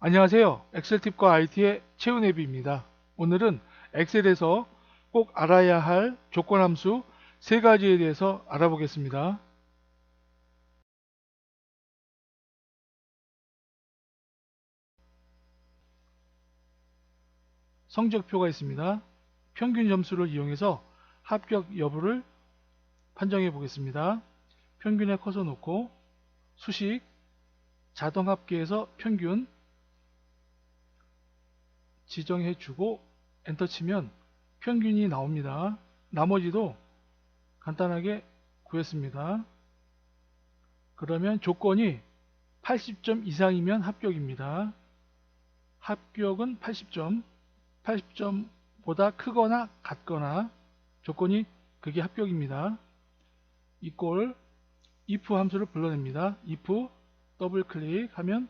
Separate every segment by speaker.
Speaker 1: 안녕하세요. 엑셀 팁과 IT의 최은혜비입니다. 오늘은 엑셀에서 꼭 알아야 할 조건 함수 세 가지에 대해서 알아보겠습니다. 성적표가 있습니다. 평균 점수를 이용해서 합격 여부를 판정해 보겠습니다. 평균에 커서 놓고 수식 자동 합계에서 평균 지정해 주고 엔터 치면 평균이 나옵니다. 나머지도 간단하게 구했습니다. 그러면 조건이 80점 이상이면 합격입니다. 합격은 80점, 80점보다 크거나 같거나 조건이 그게 합격입니다. 이꼴 if 함수를 불러냅니다. if 더블 클릭하면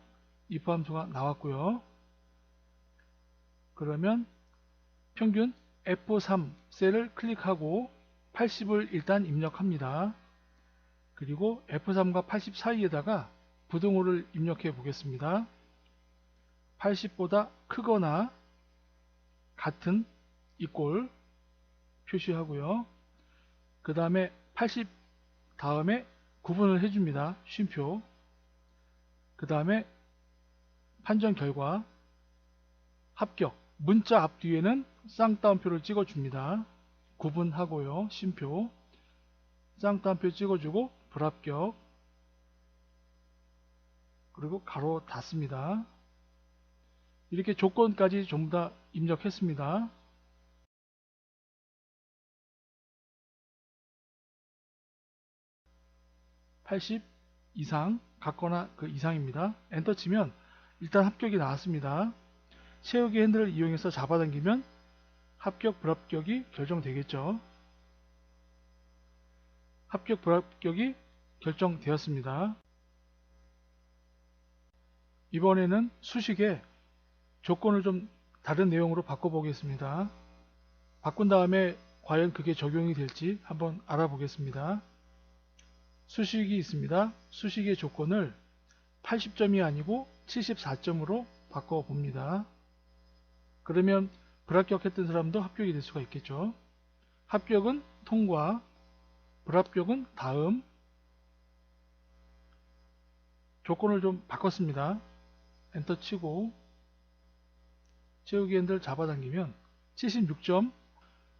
Speaker 1: if 함수가 나왔고요. 그러면 평균 F3 셀을 클릭하고 80을 일단 입력합니다. 그리고 F3과 80 사이에다가 부등호를 입력해 보겠습니다. 80보다 크거나 같은 이꼴 표시하고요. 그 다음에 80 다음에 구분을 해줍니다. 쉼표. 그 다음에 판정 결과 합격 문자 앞뒤에는 쌍따옴표를 찍어줍니다. 구분하고요. 쉼표 쌍따옴표 찍어주고 불합격 그리고 가로 닫습니다. 이렇게 조건까지 전부 다 입력했습니다. (80) 이상 같거나 그 이상입니다. 엔터 치면 일단 합격이 나왔습니다. 채우기 핸들을 이용해서 잡아당기면 합격 불합격이 결정되겠죠. 합격 불합격이 결정되었습니다. 이번에는 수식에 조건을 좀 다른 내용으로 바꿔보겠습니다. 바꾼 다음에 과연 그게 적용이 될지 한번 알아보겠습니다. 수식이 있습니다. 수식의 조건을 80점이 아니고 74점으로 바꿔봅니다. 그러면 불합격했던 사람도 합격이 될 수가 있겠죠. 합격은 통과, 불합격은 다음. 조건을 좀 바꿨습니다. 엔터 치고 채우기 핸들 잡아당기면 76점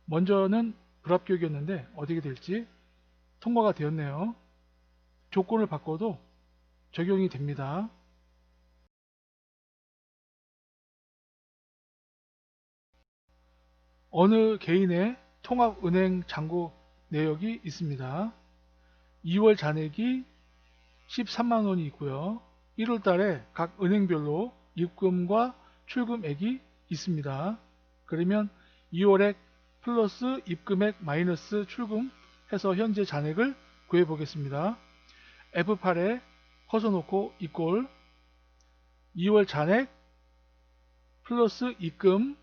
Speaker 1: 먼저는 불합격이었는데 어떻게 될지 통과가 되었네요. 조건을 바꿔도 적용이 됩니다. 어느 개인의 통합은행 잔고 내역이 있습니다. 2월 잔액이 13만원이 있고요. 1월 달에 각 은행별로 입금과 출금액이 있습니다. 그러면 2월액 플러스 입금액 마이너스 출금 해서 현재 잔액을 구해 보겠습니다. F8에 커서 놓고 이꼴 2월 잔액 플러스 입금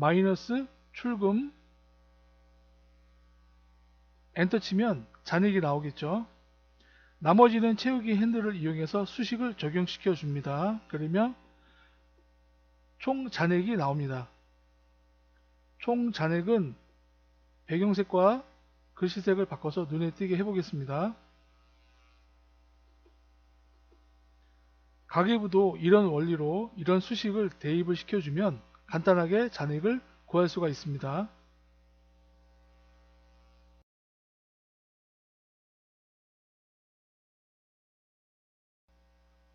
Speaker 1: 마이너스 출금 엔터 치면 잔액이 나오겠죠. 나머지는 채우기 핸들을 이용해서 수식을 적용시켜 줍니다. 그러면 총 잔액이 나옵니다. 총 잔액은 배경색과 글씨색을 바꿔서 눈에 띄게 해보겠습니다. 가계부도 이런 원리로 이런 수식을 대입을 시켜주면 간단하게 잔액을 구할 수가 있습니다.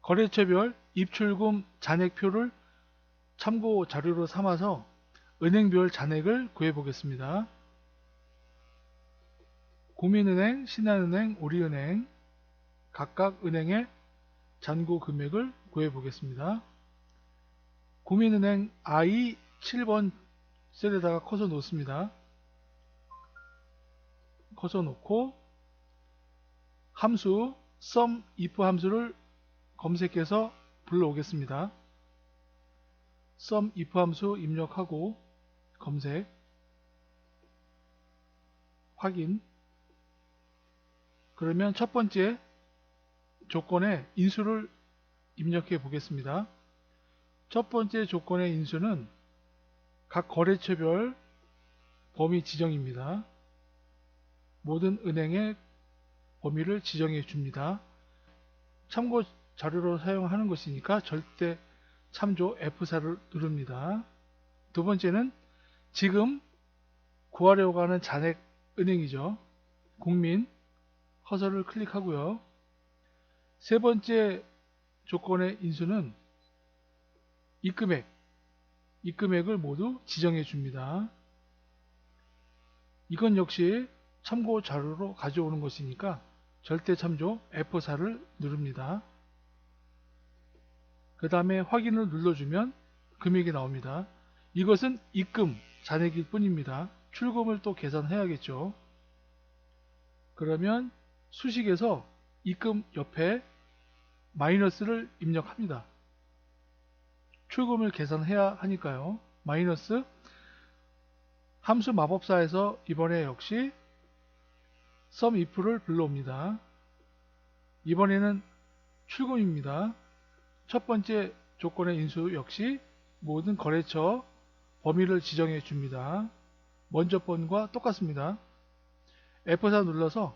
Speaker 1: 거래처별 입출금 잔액표를 참고 자료로 삼아서 은행별 잔액을 구해 보겠습니다. 국민은행, 신한은행, 우리은행 각각 은행의 잔고 금액을 구해 보겠습니다. 국민은행 I 7번 셀에다가 커서 놓습니다. 커서 놓고 함수 sum if 함수를 검색해서 불러오겠습니다. sum if 함수 입력하고 검색 확인 그러면 첫 번째 조건에 인수를 입력해 보겠습니다. 첫 번째 조건의 인수는 각 거래처별 범위 지정입니다. 모든 은행의 범위를 지정해 줍니다. 참고 자료로 사용하는 것이니까 절대 참조 F4를 누릅니다. 두 번째는 지금 구하려고 하는 잔액 은행이죠. 국민 커서를 클릭하고요. 세 번째 조건의 인수는 입금액, 입금액을 모두 지정해 줍니다. 이건 역시 참고 자료로 가져오는 것이니까 절대 참조 F4를 누릅니다. 그 다음에 확인을 눌러주면 금액이 나옵니다. 이것은 입금 잔액일 뿐입니다. 출금을 또 계산해야겠죠. 그러면 수식에서 입금 옆에 마이너스를 입력합니다. 출금을 계산해야 하니까요. 마이너스 함수 마법사에서 이번에 역시 SUMIF를 불러옵니다. 이번에는 출금입니다. 첫 번째 조건의 인수 역시 모든 거래처 범위를 지정해 줍니다. 먼저 번과 똑같습니다. F4 눌러서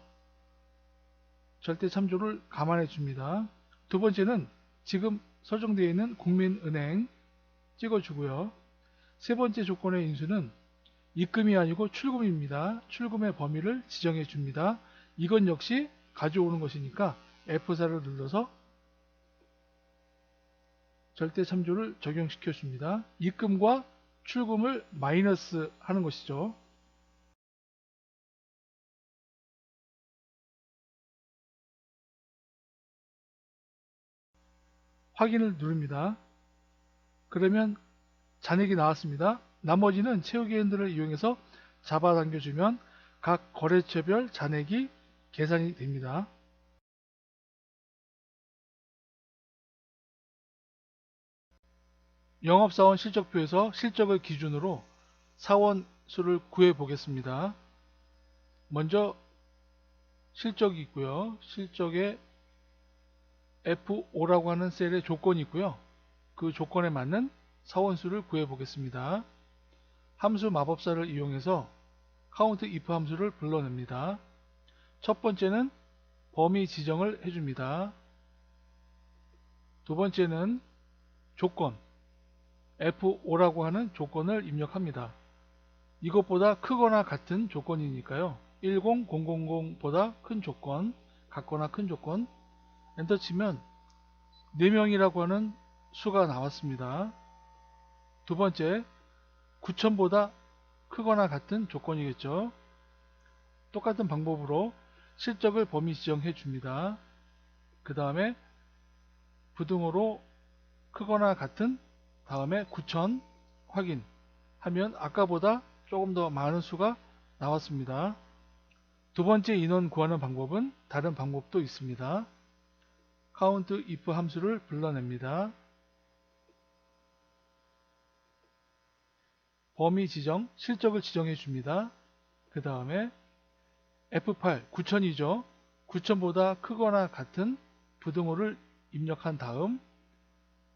Speaker 1: 절대 참조를 감안해 줍니다. 두 번째는 지금 설정되어 있는 국민은행 찍어주고요. 세 번째 조건의 인수는 입금이 아니고 출금입니다. 출금의 범위를 지정해 줍니다. 이건 역시 가져오는 것이니까 F4를 눌러서 절대 참조를 적용시켜 줍니다. 입금과 출금을 마이너스 하는 것이죠. 확인을 누릅니다. 그러면 잔액이 나왔습니다. 나머지는 채우기 핸들을 이용해서 잡아당겨주면 각 거래처별 잔액이 계산이 됩니다. 영업사원 실적표에서 실적을 기준으로 사원 수를 구해 보겠습니다. 먼저 실적이 있고요. 실적에 F5라고 하는 셀에 조건이 있고요. 그 조건에 맞는 사원수를 구해 보겠습니다. 함수 마법사를 이용해서 count if 함수를 불러냅니다. 첫 번째는 범위 지정을 해줍니다. 두 번째는 조건 F5라고 하는 조건을 입력합니다. 이것보다 크거나 같은 조건이니까요. 10000보다 큰 조건, 같거나 큰 조건 엔터 치면 4명이라고 하는 수가 나왔습니다. 두 번째 9000보다 크거나 같은 조건이겠죠. 똑같은 방법으로 실적을 범위 지정해 줍니다. 그 다음에 부등호로 크거나 같은 다음에 9000 확인 하면 아까보다 조금 더 많은 수가 나왔습니다. 두 번째 인원 구하는 방법은 다른 방법도 있습니다. Count if 함수를 불러냅니다. 범위 지정, 실적을 지정해 줍니다. 그 다음에 F8, 9000이죠. 9000보다 크거나 같은 부등호를 입력한 다음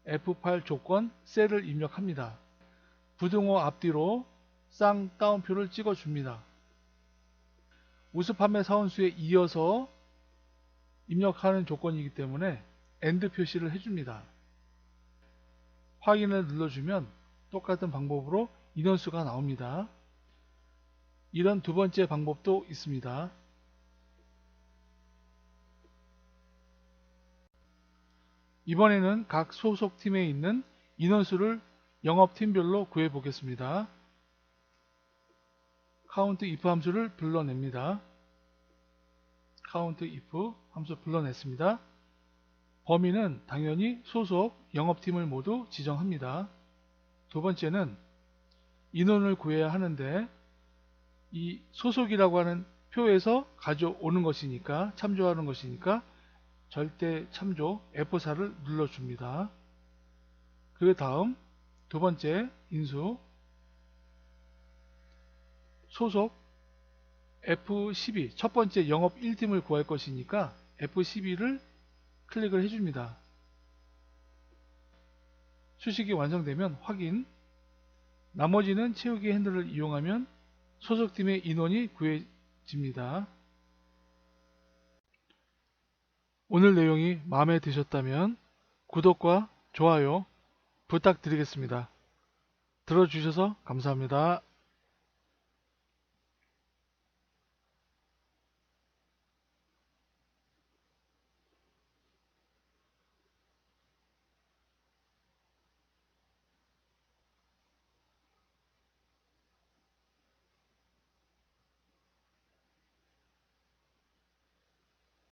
Speaker 1: F8 조건 셀을 입력합니다. 부등호 앞뒤로 쌍 따옴표를 찍어줍니다. 우수 판매 사원수에 이어서 입력하는 조건이기 때문에 AND 표시를 해줍니다. 확인을 눌러주면 똑같은 방법으로 인원수가 나옵니다. 이런 두 번째 방법도 있습니다. 이번에는 각 소속팀에 있는 인원수를 영업팀별로 구해 보겠습니다. count if 함수를 불러냅니다. count if 함수 불러냈습니다. 범위는 당연히 소속 영업팀을 모두 지정합니다. 두 번째는 인원을 구해야 하는데 이 소속이라고 하는 표에서 가져오는 것이니까 참조하는 것이니까 절대 참조 F4를 눌러줍니다. 그 다음 두 번째 인수 소속 F12 첫 번째 영업 1팀을 구할 것이니까 F12를 클릭을 해줍니다. 수식이 완성되면 확인 나머지는 채우기 핸들을 이용하면 소속팀의 인원이 구해집니다. 오늘 내용이 마음에 드셨다면 구독과 좋아요 부탁드리겠습니다. 들어주셔서 감사합니다.